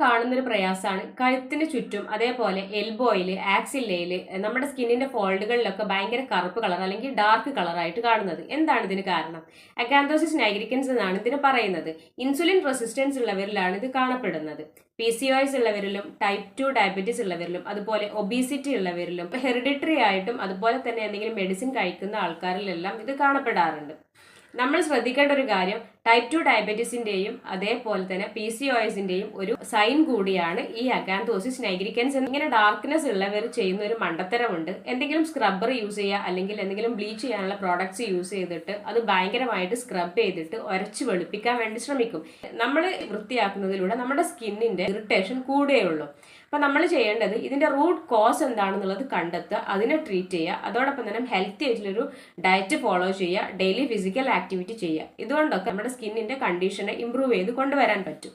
കാണുന്നൊരു പ്രയാസമാണ്. കഴുത്തിന് ചുറ്റും അതേപോലെ എൽബോയിൽ ആക്സില്ലയിൽ നമ്മുടെ സ്കിന്നിന്റെ ഫോൾഡുകളിലൊക്കെ ഭയങ്കര കറുപ്പ് കളർ അല്ലെങ്കിൽ ഡാർക്ക് കളറായിട്ട് കാണുന്നത്. എന്താണ് ഇതിന് കാരണം? അഗാന്തോസിസ് നൈഗ്രിക്കൻസ് എന്നാണ് ഇതിന് പറയുന്നത്. ഇൻസുലിൻ റെസിസ്റ്റൻസ് ഉള്ളവരിലാണ് ഇത് കാണപ്പെടുന്നത്. പി സി ഒ എസ് ഉള്ളവരിലും ടൈപ്പ് ടു ഡയബറ്റീസ് ഉള്ളവരിലും അതുപോലെ ഒബീസിറ്റി ഉള്ളവരിലും ഇപ്പോൾ ഹെറിഡിറ്ററി ആയിട്ടും അതുപോലെ തന്നെ എന്തെങ്കിലും മെഡിസിൻ കഴിക്കുന്ന ആൾക്കാരിലെല്ലാം ഇത് കാണപ്പെടാറുണ്ട്. നമ്മൾ ശ്രദ്ധിക്കേണ്ട ഒരു കാര്യം ടൈപ്പ് ടു ഡയബറ്റീസിന്റെയും അതേപോലെ തന്നെ പി സി ഒ എസിന്റെയും ഒരു സൈൻ കൂടിയാണ് ഈ അഗാന്തോസിസ് നൈഗ്രിക്കൻസ് ഇങ്ങനെ ഡാർക്ക്നെസ് ഉള്ളവർ ചെയ്യുന്ന ഒരു മണ്ടത്തരമുണ്ട്. എന്തെങ്കിലും സ്ക്രബ്ബർ യൂസ് ചെയ്യുക അല്ലെങ്കിൽ എന്തെങ്കിലും ബ്ലീച്ച് ചെയ്യാനുള്ള പ്രോഡക്ട്സ് യൂസ് ചെയ്തിട്ട് അത് ഭയങ്കരമായിട്ട് സ്ക്രബ് ചെയ്തിട്ട് ഉരച്ച് വെളുപ്പിക്കാൻ വേണ്ടി ശ്രമിക്കും. നമ്മൾ വൃത്തിയാക്കുന്നതിലൂടെ നമ്മുടെ സ്കിന്നിന്റെ ഇറിറ്റേഷൻ കൂടുകയുള്ളൂ അപ്പൊ നമ്മൾ ചെയ്യേണ്ടത് ഇതിന്റെ റൂട്ട് കോസ് എന്താണെന്നുള്ളത് കണ്ടെത്തുക അതിനെ ട്രീറ്റ് ചെയ്യുക അതോടൊപ്പം തന്നെ ഹെൽത്തി ആയിട്ടുള്ളൊരു ഡയറ്റ് ഫോളോ ചെയ്യുക ഡെയിലി ഫിസിക്കൽ ആക്ടിവിറ്റി ചെയ്യുക. ഇതുകൊണ്ടൊക്കെ നമ്മുടെ സ്കിന്നിന്റെ കണ്ടീഷനെ ഇമ്പ്രൂവ് ചെയ്ത് കൊണ്ടുവരാൻ പറ്റും.